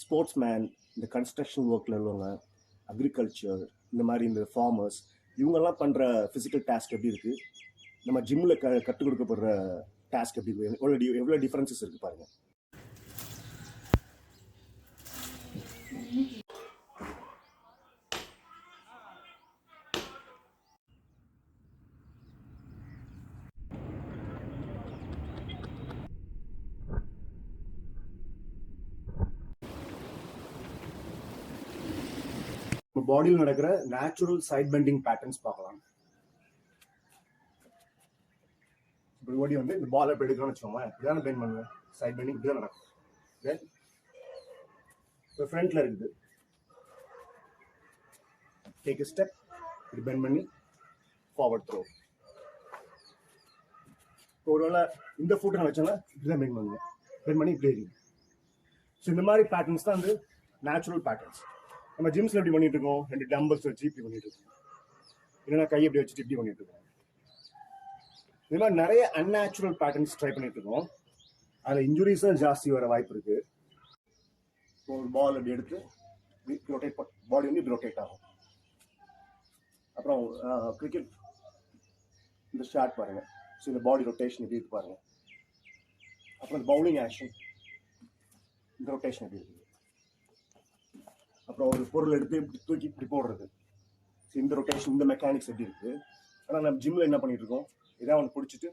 Sports man இந்த construction ஒர்க்கில் உள்ளவங்க அக்ரிகல்ச்சர் இந்த மாதிரி இந்த ஃபார்மர்ஸ் இவங்கெல்லாம் பண்ணுற ஃபிசிக்கல் டாஸ்க் எப்படி இருக்குது நம்ம ஜிம்மில் க கற்றுக் கொடுக்கப்படுற டாஸ்க் எப்படி இருக்குது எவ்வளோ எவ்வளோ டிஃப்ரென்சஸ் இருக்குது பாருங்கள் இப்போ பாடியில் நடக்கிற நேச்சுரல் சைட் பெண்டிங் பேட்டர்ன்ஸ் பார்க்கலாம். இப்படி ஓடி வந்து இந்த பால் எப்படி எடுக்கணும்னு வச்சுக்கோங்க இதான பெண்ட் பண்ணுவேன். சைட் பெண்டிங் இப்படி தான் நடக்கும். தென் இப்போ ஃப்ரண்ட்ல இருக்குது. டேக் ஸ்டெப் இப்படி பெண்ட் பண்ணி ஃபார்வர்ட் த்ரோ இப்போ ஒருவேளை இந்த ஃபுட்டை நான் வச்சோன்னா இப்படி தான் பெண்ட் பண்ணுவேன். பெண்ட் பண்ணி இப்படி இருக்குது ஸோ இந்த மாதிரி பேட்டர்ன்ஸ் தான் வந்து நேச்சுரல் பேட்டர்ன்ஸ் நம்ம ஜிம்ஸ்ல எப்படி பண்ணிட்டு இருக்கோம் ரெண்டு டம்பல்ஸ் வச்சு இப்படி பண்ணிட்டு இருக்கோம் இல்லைன்னா கை எப்படி வச்சுட்டு இப்படி பண்ணிட்டு இருக்கோம் இது மாதிரி நிறைய அன்நேச்சுரல் பேட்டர்ன்ஸ் ட்ரை பண்ணிட்டு இருக்கோம் அதில் இன்ஜுரிஸ் தான் ஜாஸ்தி வர வாய்ப்பு இருக்கு. ஒரு பால் அப்படி எடுத்து ரொட்டேட் பாடி வந்து இப்படி ரொட்டேட் ஆகும். அப்புறம் கிரிக்கெட் இந்த ஷாட் பாருங்க. ஸோ இந்த பாடி ரொட்டேஷன் எப்படி இருக்கு பாருங்க. அப்புறம் பவுலிங் ஆக்ஷன் இந்த ரொட்டேஷன் எப்படி இருக்கு? அப்புறம் ஒரு பொருள் எடுத்து இப்படி தூக்கி இப்படி போடுறது. இந்த ரொட்டேஷன் இந்த மெக்கானிக்ஸ் எப்படி இருக்கு? ஆனால் நம்ம ஜிம்ல என்ன பண்ணிட்டு இருக்கோம் இதான் ஒன்று பிடிச்சிட்டு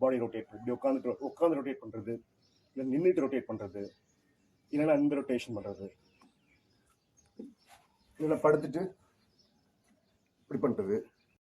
பாடி ரொட்டேட் இப்படி உட்காந்து உட்காந்து ரொட்டேட் பண்றது. இல்லை நின்றுட்டு ரொட்டேட் பண்றது. இல்லைன்னா இந்த ரொட்டேஷன் பண்றது. இல்லைன்னா படுத்துட்டு இப்படி பண்றது.